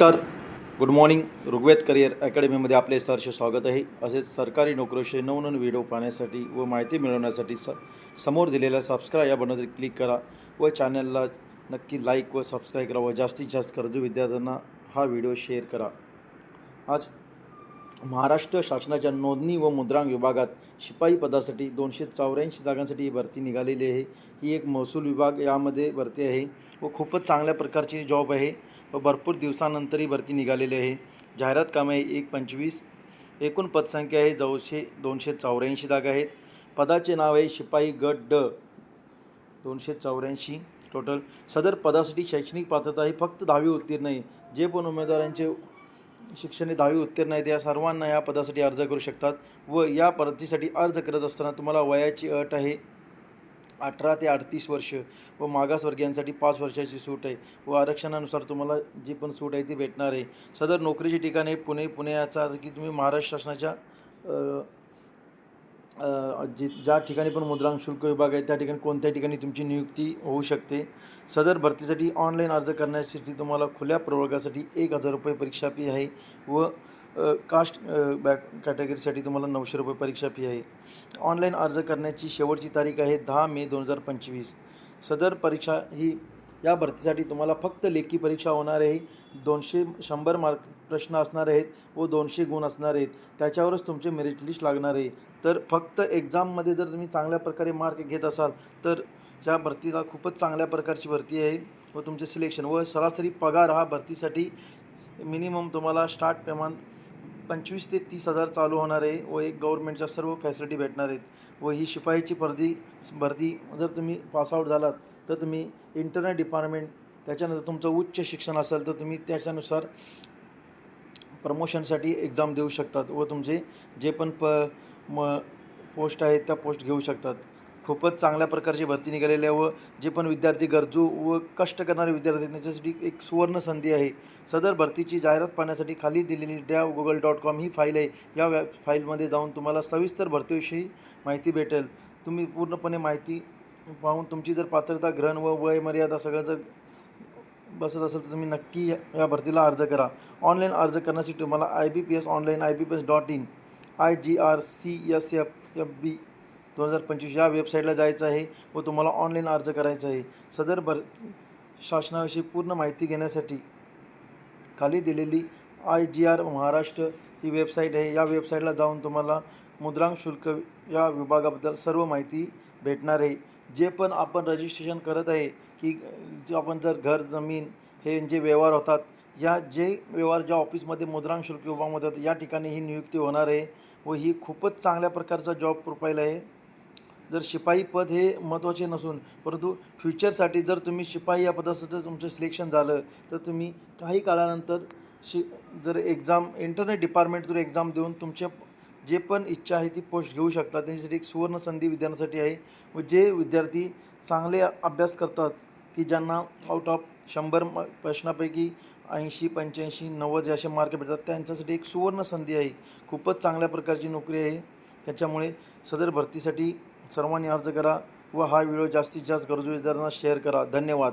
नमस्कार. Good morning Rigved career अकॅडमीमध्ये आपले सहर्ष स्वागत आहे. असेच सरकारी नोकरीविषयी नवनवीन व्हिडिओ पाहण्यासाठी व माहिती मिळवण्यासाठी स समोर दिलेल्या सबस्क्राईब या बटनवर क्लिक करा व चॅनलला नक्की लाईक व सबस्क्राईब करा व जास्तीत जास्त गरजू विद्यार्थ्यांना हा व्हिडिओ शेअर करा. आज महाराष्ट्र शासनाच्या नोंदणी व मुद्रांक विभागात शिपाई पदासाठी दोनशे चौऱ्याऐंशी जागांसाठी ही भरती निघालेली आहे. ही एक महसूल विभाग यामध्ये भरती आहे व खूपच चांगल्या प्रकारची जॉब आहे. व भरपूर दिवसानंतरही भरती निघालेली आहे. जाहिरात कामे आहे एक पंचवीस एकूण पदसंख्या आहे जवळशे दोनशे चौऱ्याऐंशी जागा आहेत. पदाचे नाव आहे शिपाई गट ड दोनशे चौऱ्याऐंशी टोटल सदर पदासाठी शैक्षणिक पात्रता ही फक्त दहावी उत्तीर्ण आहे. जे पण उमेदवारांचे शिक्षण हे दहावी उत्तीर्ण आहेत या सर्वांना या पदासाठी अर्ज करू शकतात व या भरतीसाठी अर्ज करत असताना तुम्हाला वयाची अट आहे. अठरा ते अडतीस वर्ष व मागासवर्गीयांसाठी पाच वर्षाची सूट आहे. व आरक्षणानुसार तुम्हाला जी पण सूट आहे ती भेटणार आहे. सदर नोकरीची ठिकाणे पुणे पुणे. याचा अर्थ की तुम्ही महाराष्ट्र शासनाच्या जे ज्या ठिकाणी पण मुद्रांक शुल्क विभाग आहे त्या ठिकाणी कोणत्या ठिकाणी तुमची नियुक्ती होऊ शकते. सदर भरतीसाठी ऑनलाईन अर्ज करण्यासाठी तुम्हाला खुल्या प्रवर्गासाठी एक हजार रुपये परीक्षा फी आहे व कास्ट बॅक कॅटेगरीसाठी तुम्हाला नऊशे रुपये परीक्षा फी आहे. ऑनलाईन अर्ज करण्याची शेवटची तारीख आहे दहा मे दोन हजार पंचवीस. सदर परीक्षा ही या भरतीसाठी तुम्हाला फक्त लेखी परीक्षा होणार आहे. दोनशे शंभर मार्क प्रश्न असणार आहेत व दोनशे गुण असणार आहेत. त्याच्यावरच तुमचे मेरिट लिस्ट लागणार आहे. तर फक्त एक्झाममध्ये जर तुम्ही चांगल्या प्रकारे मार्क घेत असाल तर या भरतीला खूपच चांगल्या प्रकारची भरती आहे व तुमचे सिलेक्शन व सरासरी पगार हा भरतीसाठी मिनिमम तुम्हाला स्टार्ट प्रमाण पंचवीस ते तीस हजार चालू होणार आहे व एक गव्हर्नमेंटच्या सर्व फॅसिलिटी भेटणार आहेत. व ही शिपाईची भरती भरती जर तुम्ही पासआउट झालात तर तुम्ही इंटरनेट डिपार्टमेंट त्याच्यानंतर तुमचं उच्च शिक्षण असेल तर तुम्ही त्याच्यानुसार प्रमोशनसाठी एक्झाम देऊ शकतात व तुमचे जे पण प म पोस्ट आहेत त्या पोस्ट घेऊ शकतात. खूपच चांगल्या प्रकारची भरती निघालेली आहे व जे पण विद्यार्थी गरजू व कष्ट करणारे विद्यार्थी त्यांच्यासाठी एक सुवर्ण संधी आहे. सदर भरतीची जाहिरात पाहण्यासाठी खाली दिलेली डॅव गुगल डॉट कॉम ही फाईल आहे. या वॅ फाईलमध्ये जाऊन तुम्हाला सविस्तर भरतीविषयी माहिती भेटेल. तुम्ही पूर्णपणे माहिती पाहून तुमची जर पात्रता ग्रहण व वय मर्यादा सगळं जर बसत असेल तर तुम्ही नक्की या या भरतीला अर्ज करा. ऑनलाईन अर्ज करण्यासाठी तुम्हाला I B P S online I B P S dot in I G R C S F F B दोन हजार पंचवीस या वेबसाईटला जायचं आहे व तुम्हाला ऑनलाईन अर्ज करायचा आहे. सदर भर शासनाविषयी पूर्ण माहिती घेण्यासाठी खाली दिलेली आय जी आर महाराष्ट्र ही वेबसाईट आहे. या वेबसाईटला जाऊन तुम्हाला मुद्रांक शुल्क या विभागाबद्दल सर्व माहिती भेटणार आहे. जे पण आपण रजिस्ट्रेशन करत आहे की जे आपण जर घर जमीन हे जे व्यवहार होतात या जे व्यवहार ज्या ऑफिसमध्ये मुद्रांक शुल्क विभागामध्ये होतात या ठिकाणी ही नियुक्ती होणार आहे व ही खूपच चांगल्या प्रकारचा जॉब प्रोफाईल आहे. जर शिपाई पद हे महत्त्वाचे नसून परंतु फ्युचरसाठी जर तुम्ही शिपाई या पदाचं जर तुमचं सिलेक्शन झालं तर तुम्ही काही काळानंतर शि जर एक्झाम इंटरनेट डिपार्टमेंट जर एक्झाम देऊन तुमच्या जे पण इच्छा आहे ती पोस्ट घेऊ शकतात त्यांच्यासाठी एक सुवर्ण संधी विद्यार्थ्यांसाठी आहे. व जे विद्यार्थी चांगले अभ्यास करतात की ज्यांना आउट ऑफ शंभर म प्रश्नापैकी ऐंशी पंच्याऐंशी नव्वद असे मार्क भेटतात त्यांच्यासाठी एक सुवर्ण संधी आहे. खूपच चांगल्या प्रकारची नोकरी आहे. त्याच्यामुळे सदर भरतीसाठी सर्वांनी अर्ज करा व हा व्हिडिओ जास्तीत जास्त गरजू विद्यार्थ्यांना शेअर करा. धन्यवाद.